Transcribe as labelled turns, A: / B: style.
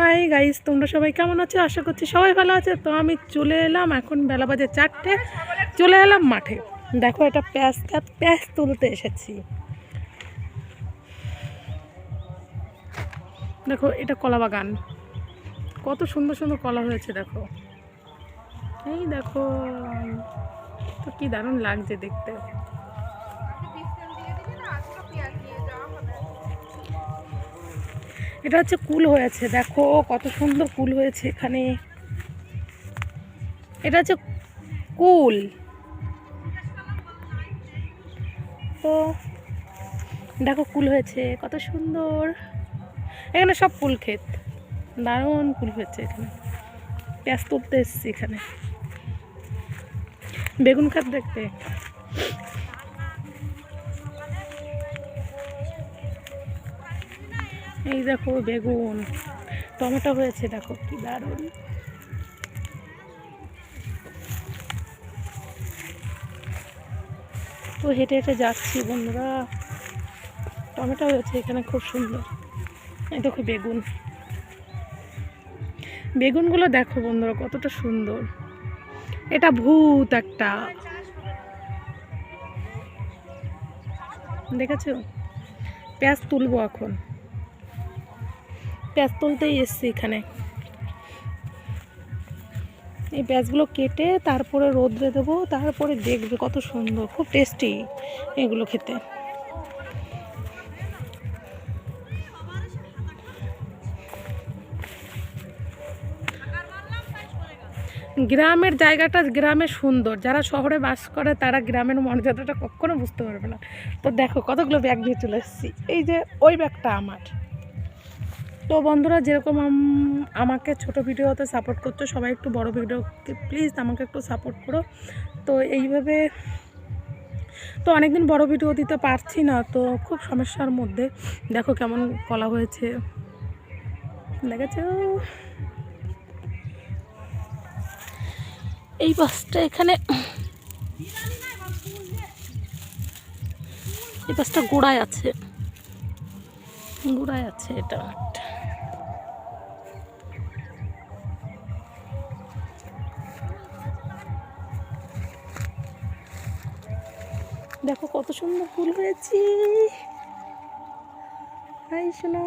A: Hi guys তোমরা সবাই কেমন আছো? আশা করছি সবাই ভালো আছে। তো আমি চলে এলাম এখন বেলা বাজে চারটে। চলে এলাম মাঠে। দেখো এটা প্যাঁচ গাছ প্যাঁচ তুলতে এসেছি। দেখো, এটা কলা বাগান। কত সুন্দর সুন্দর কলা হয়েছে, দেখো। এই দেখো। তো কি দারুণ লাগছে দেখতে। এটা হচ্ছে কুল হয়েছে, দেখো কত সুন্দর কুল হয়েছে এখানে। এটা হচ্ছে কুল। তো দেখো কুল হয়েছে, কত সুন্দর। এখানে সব কুল ক্ষেত, দারুণ কুল হয়েছে এখানে। পেঁয়াজ তুলতে এসছি এখানে। বেগুন ক্ষেত দেখতে। এই দেখো বেগুন, টমেটো হয়েছে, দেখো কি দারুণ। তো হেঁটে হেঁটে যাচ্ছি বন্ধুরা। টমেটো হয়েছে এখানে খুব সুন্দর। এই দেখো বেগুন। বেগুনগুলো দেখো বন্ধুরা কতটা সুন্দর। এটা ভূত একটা। দেখেছ? পেঁয়াজ তুলবো এখন। পেঁয়াজ তুলতেই এসছি এখানে। এই পেঁয়াজগুলো কেটে তারপরে রোদ্রে দেবো, তারপরে দেখবে কত সুন্দর, খুব টেস্টি এগুলো খেতে। গ্রামের জায়গাটা গ্রামে সুন্দর, যারা শহরে বাস করে তারা গ্রামের মর্যাদাটা কখনো বুঝতে পারবে না। তো দেখো কতগুলো ব্যাগ নিয়ে চলে এসেছি, এই যে ওই ব্যাগটা আমার। তো বন্ধুরা, যেরকম আমাকে ছোট ভিডিওতে সাপোর্ট করছ, সবাই একটু বড় ভিডিওকে প্লিজ আমাকে একটু সাপোর্ট করো। তো এইভাবে, তো অনেকদিন বড় ভিডিও দিতে পারছি না, তো খুব সমস্যার মধ্যে। দেখো কেমন কলা হয়েছে। দেখেছ? এই বাসটা এখানে, এই বাসটা গোড়ায় আছে। গোড়ায় আছে এটা। দেখো কত সুন্দর ফুল হয়েছি। হাই সোনা।